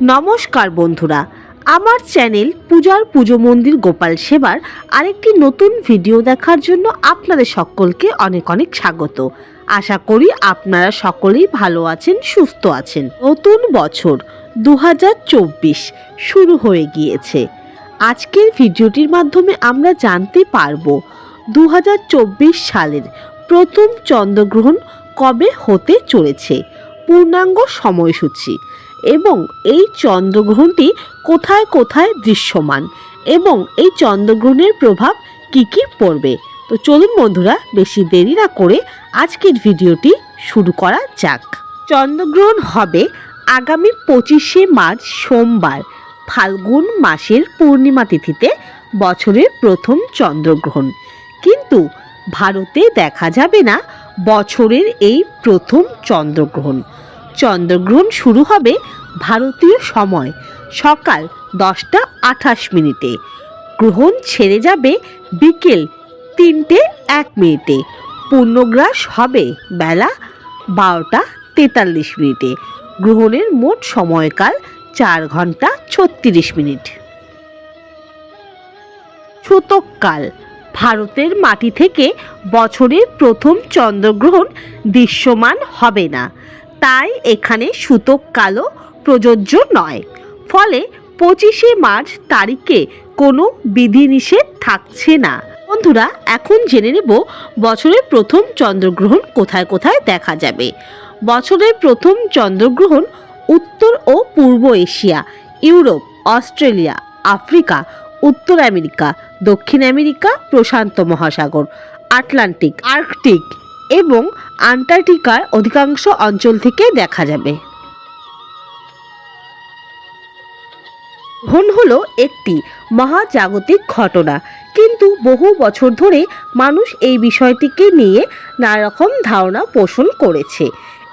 নমস্কার বন্ধুরা, আমার চ্যানেল পূজার পুজো মন্দির গোপাল সেবার আরেকটি নতুন ভিডিও দেখার জন্য আপনাদের সকলকে অনেক অনেক স্বাগত। আশা করি আপনারা সকলেই ভালো আছেন, সুস্থ আছেন। নতুন বছর দু হাজার চব্বিশ শুরু হয়ে গিয়েছে। আজকের ভিডিওটির মাধ্যমে আমরা জানতে পারব দু সালের প্রথম চন্দ্রগ্রহণ কবে হতে চলেছে। পূর্ণাঙ্গ সময়সূচি। এবং এই চন্দ্রগ্রহণটি কোথায় কোথায় দৃশ্যমান? এবং এই চন্দ্রগ্রহণের প্রভাব কি কি পড়বে? তো চলুন বন্ধুরা, বেশি দেরি না করে আজকের ভিডিওটি শুরু করা যাক। চন্দ্রগ্রহণ হবে আগামী পঁচিশে মার্চ সোমবার, ফাল্গুন মাসের পূর্ণিমা তিথিতে, বছরের প্রথম চন্দ্রগ্রহণ। কিন্তু ভারতে দেখা যাবে না বছরের এই প্রথম চন্দ্রগ্রহণ। চন্দ্রগ্রহণ শুরু হবে ভারতীয় সময় সকাল দশটা আঠাশ মিনিটে। গ্রহণ ছেড়ে যাবে বিকেল তিনটে এক মিনিটে। পূর্ণগ্রাস হবে বেলা বারোটা তেতাল্লিশ মিনিটে। গ্রহণের মোট সময়কাল চার ঘণ্টা ছত্রিশ মিনিট। সূতককাল ভারতের মাটি থেকে বছরের প্রথম চন্দ্রগ্রহণ দৃশ্যমান হবে না। তাই এখানে সূতককালও প্রযোজ্য নয়। ফলে পঁচিশে মার্চ তারিখে কোনো বিধিনিষেধ থাকছে না। বন্ধুরা, এখন জেনে নেব বছরের প্রথম চন্দ্রগ্রহণ কোথায় কোথায় দেখা যাবে। বছরের প্রথম চন্দ্রগ্রহণ উত্তর ও পূর্ব এশিয়া, ইউরোপ, অস্ট্রেলিয়া, আফ্রিকা, উত্তর আমেরিকা, দক্ষিণ আমেরিকা, প্রশান্ত মহাসাগর, আটলান্টিক, আর্কটিক এবং আন্টার্কটিকার অধিকাংশ অঞ্চল থেকে দেখা যাবে। গ্রহণ হলো একটি মহাজাগতিক ঘটনা, কিন্তু বহু বছর ধরে মানুষ এই বিষয়টিকে নিয়ে নানা রকম ধারণা পোষণ করেছে।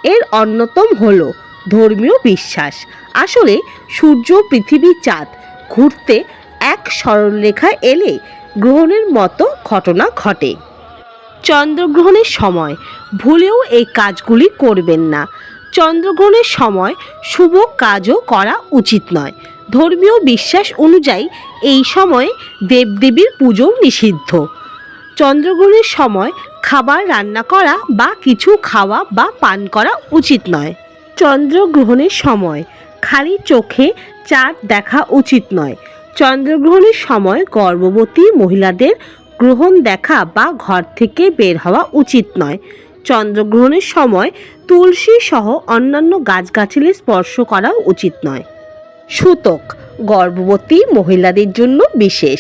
এর অন্যতম হল ধর্মীয় বিশ্বাস। আসলে সূর্য পৃথিবী চাঁদ, ঘুরতে এক সরলরেখা এলে গ্রহণের মতো ঘটনা ঘটে। চন্দ্রগ্রহণের সময়। ভুলেও এই কাজগুলি করবেন না। চন্দ্রগ্রহণের সময় শুভ কাজও করা উচিত নয়। ধর্মীয় বিশ্বাস অনুযায়ী এই সময়ে দেবদেবীর পুজো নিষিদ্ধ। চন্দ্রগ্রহণের সময় খাবার রান্না করা বা কিছু খাওয়া বা পান করা উচিত নয়। চন্দ্রগ্রহণের সময় খালি চোখে চাঁদ দেখা উচিত নয়। চন্দ্রগ্রহণের সময় গর্ভবতী মহিলাদের গ্রহণ দেখা বা ঘর থেকে বের হওয়া উচিত নয়। চন্দ্রগ্রহণের সময় তুলসী সহ অন্যান্য গাছগাছালি স্পর্শ করাও উচিত নয়। সূতক, গর্ভবতী মহিলাদের জন্য বিশেষ।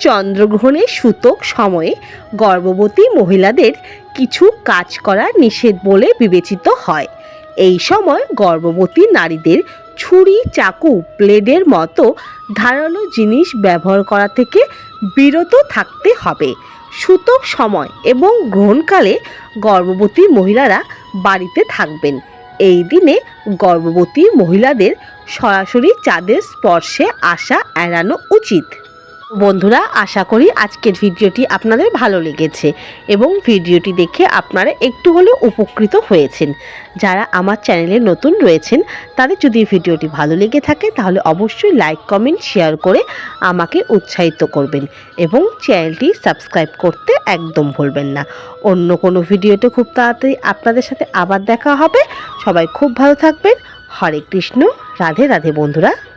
চন্দ্রগ্রহণের সূতক সময়ে গর্ভবতী মহিলাদের কিছু কাজ করা নিষেধ বলে বিবেচিত হয়। এই সময় গর্ভবতী নারীদের ছুরি চাকু ব্লেডের মতো ধারালো জিনিস ব্যবহার করা থেকে বিরত থাকতে হবে। সুতক সময় এবং গ্রহণকালে গর্ভবতী মহিলারা বাড়িতে থাকবেন। এই দিনে গর্ভবতী মহিলাদের সরাসরি চাঁদের স্পর্শে আসা এড়ানো উচিত। বন্ধুরা, আশা করি আজকের ভিডিওটি আপনাদের ভালো লেগেছে এবং ভিডিওটি দেখে আপনারা একটু হলেও উপকৃত হয়েছেন। যারা আমার চ্যানেলে নতুন রয়েছেন, তাদের যদি ভিডিওটি ভালো লেগে থাকে, তাহলে অবশ্যই লাইক, কমেন্ট, শেয়ার করে আমাকে উৎসাহিত করবেন এবং চ্যানেলটি সাবস্ক্রাইব করতে একদম ভুলবেন না। অন্য কোনো ভিডিওতে খুব তাড়াতাড়ি আপনাদের সাথে আবার দেখা হবে। সবাই খুব ভালো থাকবেন। হরে কৃষ্ণ। রাধে রাধে বন্ধুরা।